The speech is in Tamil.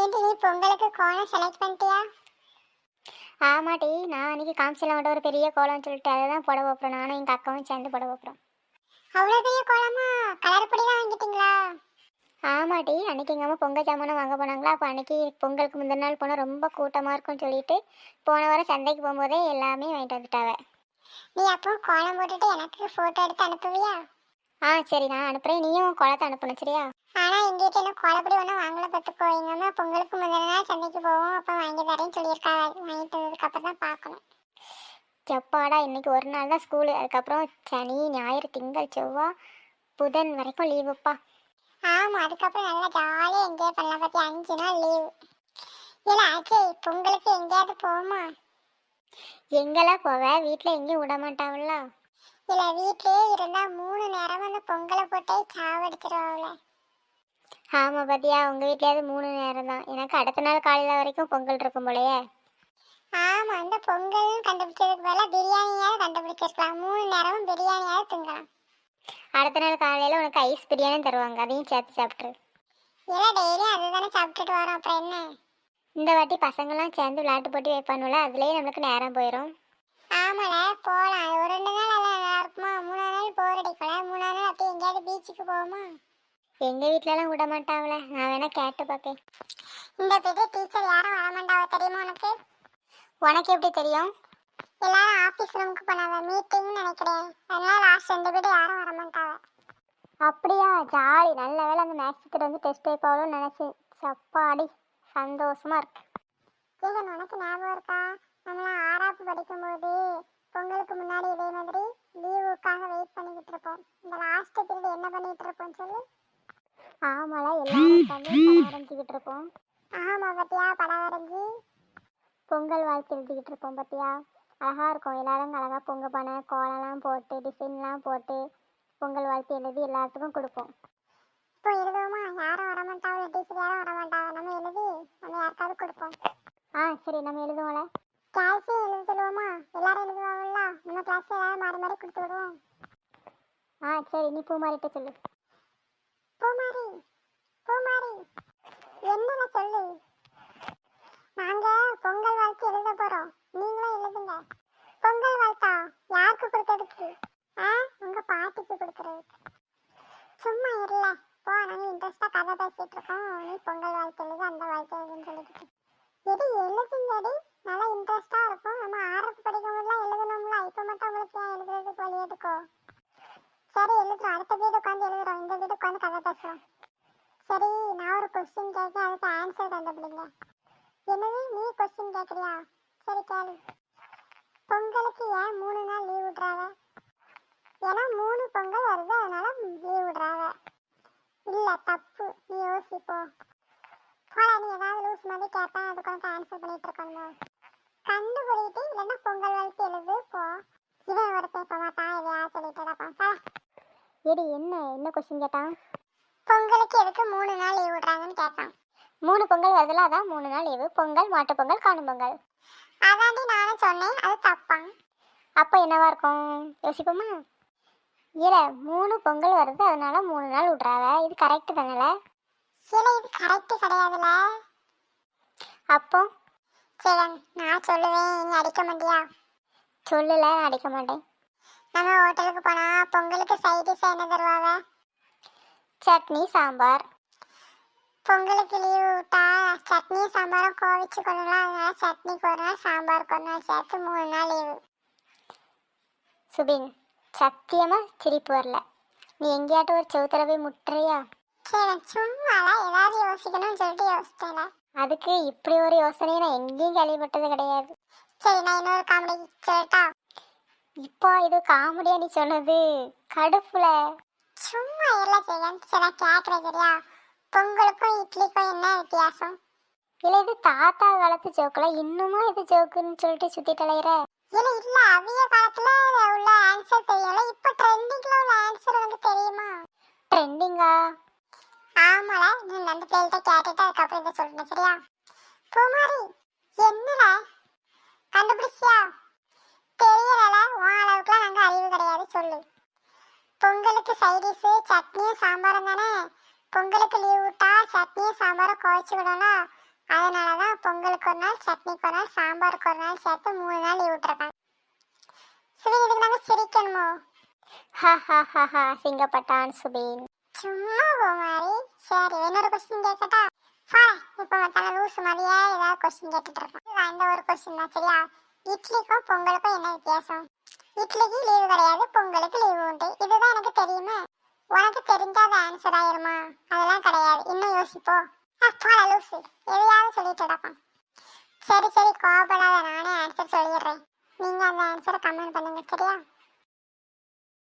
ஏண்டி நீ பொங்கலுக்கு கோலம் செலக்ட் பண்ணிட்டியா? ஆமாட்டி நான் அன்றைக்கி காமிச்சில மட்டும் ஒரு பெரிய கோலம்னு சொல்லிட்டு அதை தான் போட போகிறோம் நானும் எங்கள் அக்காவும் சேர்ந்து போட போகிறோம் அவ்வளோ பெரிய கோலமா? கலர் பொடிலாம் வாங்கிட்டீங்களா? ஆமாட்டி அன்றைக்கி எங்கள் அம்மா பொங்கல் சாமானம் வாங்க போனாங்களா? அப்போ அன்றைக்கி பொங்கலுக்கு முந்தின நாள் போனால் ரொம்ப கூட்டமாக இருக்கும்னு சொல்லிட்டு போன வாரம் சந்தைக்கு போகும்போதே எல்லாமே வாங்கிட்டு வந்துட்டாவ. நீ அப்போ கோலம் போட்டுட்டு எனக்கு ஃபோட்டோ எடுத்து அனுப்புவியா? ஆ சரி நான் அனுப்புகிறேன் நீயும் குளத்தை அனுப்பணும் சரியா? ஆனால் எங்கள் வீட்டில் இன்னும் கோலப்பொடி ஒன்றும் வாங்கல பார்த்துக்கோ. எங்கள் அம்மா பொங்கலுக்கு முதல் நாள் சந்தைக்கு போவோம். அப்போ வாங்கி தரேன்னு சொல்லியிருக்காங்க. வாங்கிட்டு வந்ததுக்கப்புறம் தான் பார்க்கணும். செப்பாடா இன்னைக்கு ஒரு நாள் தான் ஸ்கூலு அதுக்கப்புறம் சனி ஞாயிறு திங்கள் செவ்வாய் புதன் வரைக்கும் லீவுப்பா ஆமாம் அதுக்கப்புறம் நல்லா ஜாலியாக என்ஜாய் பண்ணலாம் பற்றி அஞ்சு நாள் லீவு இல்லை அஜய் பொங்கலுக்கு எங்கேயாவது போவோமா? எங்கெல்லாம் போவ? வீட்டில் எங்கேயும் விட மாட்டாவல்ல இல்லை வீட்டிலே இருந்தால் மூணு நேரம் அந்த பொங்கலை போட்டே சாவடிச்சிருவாங்கள. ஆமாம் பாத்தியா உங்கள் வீட்லேயாவது மூணு நேரம் தான் எனக்கு அடுத்த நாள் காலையில் வரைக்கும் பொங்கல் இருக்கும் போலயே. ஆமாம் அந்த பொங்கல்னு கண்டுபிடிச்சதுக்கு பதிலாக பிரியாணியாவது கண்டுபிடிச்சிருக்கலாம். மூணு நேரமும் பிரியாணியாவது திங்கலாம். அடுத்த நாள் காலையில் உனக்கு ஐஸ் பிரியாணி தருவாங்க. அதையும் சேர்த்து சாப்பிட்ரு இல்லை டெய்லியும் அதுதானே சாப்பிட்டுட்டு வரோம். அப்புறம் என்ன? இந்த வாட்டி பசங்கள்லாம் சேர்ந்து விளையாட்டு போட்டி வைப்பானுல அதுலேயே நம்மளுக்கு நேரம் போயிடும் ஆமால போகலாம் ஒரு ரெண்டு நாள் எல்லாம் நல்லா இருக்குமா? மூணாவது நாள் போர் அடிக்கல மூணாவது நாள் அப்படியே எங்கேயாவது பீச்சுக்கு போவோமா? எங்கள் வீட்லலாம் விட மாட்டாங்களே நான் வேணா கேட்டு பார்ப்பேன் இந்த பெரிய டீச்சர் யாரும் வரமாட்டாவ தெரியுமா உனக்கு? உனக்கு எப்படி தெரியும்? எல்லாரும் ஆஃபீஸ் ரூமுக்கு போனாவ மீட்டிங்னு நினைக்கிறேன். அதனால லாஸ்ட் ரெண்டு பேரும் யாரும் வரமாட்டாவ. அப்படியா? ஜாலி. நல்ல வேலை அந்த மேக்ஸ் கிட்ட வந்து டெஸ்ட் வைப்பாவோன்னு நினச்சேன் சப்பாடி. சந்தோஷமா இருக்கு. ஜீவன் உனக்கு ஞாபகம் இருக்கா? நம்மளாம் ஆறாப்பு படிக்கும்போது பொங்கலுக்கு முன்னாடி இதே மாதிரி லீவுக்காக வெயிட் பண்ணிக்கிட்டு இருப்போம். இந்த லாஸ்ட் பீரியட் என்ன பண்ணிட்டு இருப்போம் சொல்லு? ஆமால எல்லாரும் படம் வரைஞ்சிக்கிட்டு இருப்போம் ஆமா பத்தியா படம் வரைஞ்சி. பொங்கல் வாழ்த்து எழுதிக்கிட்டு இருப்போம் பார்த்தியா அழகா இருக்கும் எல்லாரும் அழகா பொங்க பானை கோலம்லாம் போட்டு டிசைன்லாம் போட்டு பொங்கல் வாழ்த்து எழுதி எல்லாத்துக்கும் கொடுப்போம். இப்போ எழுதுவோமா? யாரும் வரமாட்டாங்க டீச்சர் யாரும் வரமாட்டாங்க. நம்ம எழுதி நம்ம யாருக்காவது கொடுப்போம். ஆ சரி நம்ம எழுதுவோம்ல. கிளாஸையும் எழுத சொல்லுவோமா? எல்லாரும் எழுதுவாங்கல்ல நம்ம கிளாஸ்ல எல்லாரும் மாறி மாறி கொடுத்து விடுவோம். ஆ சரி நீ பூ மாறிட்டு சொல்லு. பூமாரி பூமாரி என்னென்ன சொல்லு? நாங்க பொங்கல் வாழ்த்து எழுத போறோம். நீங்களும் எழுதுங்க. பொங்கல் வாழ்த்தா யாருக்கு கொடுக்கறதுக்கு? ஆ? உங்க பாட்டிக்கு கொடுக்கறதுக்கு. சும்மா இல்ல போ நாங்க இன்ட்ரெஸ்டா கதை பேசிட்டு இருக்கோம். நீ பொங்கல் வாழ்த்து எழுது அந்த வாழ்த்து எழுதுன்னு சொல்லிட்டு எது எழுதுங்கடி. நல்லா இன்ட்ரெஸ்டா இருக்கும். நம்ம ஆரம்பு படிக்கும் போதுலாம் எழுதணும்ல இப்ப மட்டும் உங்களுக்கு ஏன் எழுதுறதுக்கு வழி எடுக்கோ சரி எழுதுறோம் அடுத்த வீடு உட்காந்து எழுதுறோம் இந்த வீடு உட்காந்து சரி நான் ஒரு கொஸ்டின் கேட்க அதுக்கு ஆன்சர் கண்டுபிடிங்க என்னது நீ கொஸ்டின் கேட்குறியா சரி கேளு. பொங்கலுக்கு ஏன் மூணு நாள் லீவ் விட்றாங்க? ஏன்னா மூணு பொங்கல் வருது அதனால லீவ் விட்றாங்க. இல்லை தப்பு. நீ யோசிப்போ. போடா நீ ஏதாவது லூஸ் மாதிரி கேட்பேன் அதுக்கு உனக்கு ஆன்சர் பண்ணிட்டு இருக்கணும்? கண்டுபிடிக்கிட்டு இல்லைன்னா பொங்கல் வாழ்த்து எழுது போ. இவன் ஒருத்தன் இப்போ மாட்டான் இதையா சொல்லிட்டு கிடப்பான் போடா. எடி என்ன என்ன கொஸ்டின் கேட்டான்? எதுக்கு மூணு நாள் லீவ் விடுறாங்கன்னு கேட்டான். மூணு பொங்கல் வருதுல அதான் மூணு நாள் லீவு பொங்கல் மாட்டு பொங்கல் காணும் பொங்கல். அதாண்டி நானும் சொன்னேன் அது தப்பான் அப்போ என்னவா இருக்கும்? யோசிப்போமா? இல்லை மூணு பொங்கல் வருது அதனால மூணு நாள் விட்றாவ? இது கரெக்டு தானல? இல்லை இது கரெக்டு கிடையாதுல. அப்போ? சரி நான் சொல்லுவேன் நீ அடிக்க மாட்டியா? சொல்லலை நான் அடிக்க மாட்டேன். நம்ம ஹோட்டலுக்கு போனா பொங்கலுக்கு சைடிஷ் என்ன தருவாங்க சட்னி சாம்பார். பொங்கலுக்கு லீவு விட்டா சட்னி சாம்பாரும் கோவிச்சு கொள்ளலாம் அதனால சட்னிக்கு ஒரு நாள் சாம்பாருக்கு ஒரு நாள் சேர்த்து மூணு நாள் லீவு சுபின் சத்தியமா சிரிப்பு வரல. நீ எங்கேயாட்டும் ஒரு செவுத்துல போய் முட்டுறியா? சரி சும்மால ஏதாவது யோசிக்கணும்னு சொல்லிட்டு யோசிச்சேன்ல அதுக்கு இப்படி ஒரு யோசனையை நான் எங்கேயும் கேள்விப்பட்டது கிடையாது. சரி நான் இன்னொரு காமெடி சொல்லட்டா? இப்போ இது காமெடியா நீ சொன்னது? கடுப்புல. சும்மா இல்ல ஜெகன் நான் கேட்குறேன் சரியா? பொங்கலுக்கும் இட்லிக்கும் என்ன வித்தியாசம்? இல்ல இது தாத்தா காலத்து ஜோக்குல இன்னுமா இது ஜோக்குன்னு சொல்லிட்டு சுத்திட்டு அலையிற? இல்ல இல்ல அவிய காலத்துல உள்ள ஆன்சர் தெரியல இப்ப ட்ரெண்டிங்ல உள்ள ஆன்சர் உனக்கு தெரியுமா? ட்ரெண்டிங்கா ஆமால நீ அந்த பிள்ளைகிட்ட கேட்டுட்டு அதுக்கப்புறம் இதை சொல்லணும் சரியா? பூமாரி என்னடா? கண்டுபிடிச்சியா? தெரியல உன் அளவுக்குலாம் நாங்க அறிவு கிடையாது சொல்லு. பொங்கலுக்கு சைடிஷ் சட்னியும் சாம்பாரும் தானே? பொங்கலுக்கு லீவ் விட்டா சட்னியும் சாம்பாரும் குழச்சி விடணும். அதனால தான் பொங்கலுக்கு ஒரு நாள் சட்னிக்கு ஒரு நாள் சாம்பாருக்கு ஒரு நாள் சேர்த்து மூணு நாள் லீவ் விட்டுருக்காங்க. சுபி இதுக்கு நாங்கள் சிரிக்கணுமோ? ஹா ஹா ஹா ஹா சிங்கப்பட்டான் சுபீன் சும்மா பூமாரி சரி இன்னொரு கொஸ்டின் கேட்கட்டா பா இப்போ மத்தான லூஸ் மாதிரியே ஏதாவது கொஸ்டின் கேட்டுட்டு இருக்கோம் இந்த ஒரு கொஸ்டின் தான் சரியா? இட்லிக்கும் பொங்கலுக்கும் என்ன வித்தியாசம்? இட்லிக்கு லீவு கிடையாது பொங்கலுக்கு லீவு உண்டு. இதுதான் எனக்கு தெரியுமா. உனக்கு தெரிஞ்சாத ஆன்சர் ஆயிருமா? அதெல்லாம் கிடையாது. இன்னும் யோசிப்போ. அப்பா லூசு. எதையாவது சொல்லிட்டு கிடப்பான் சரி சரி கோவப்படாத. நானே ஆன்சர் சொல்லிடுறேன். நீங்க அந்த ஆன்சரை கமெண்ட் பண்ணுங்க சரியா?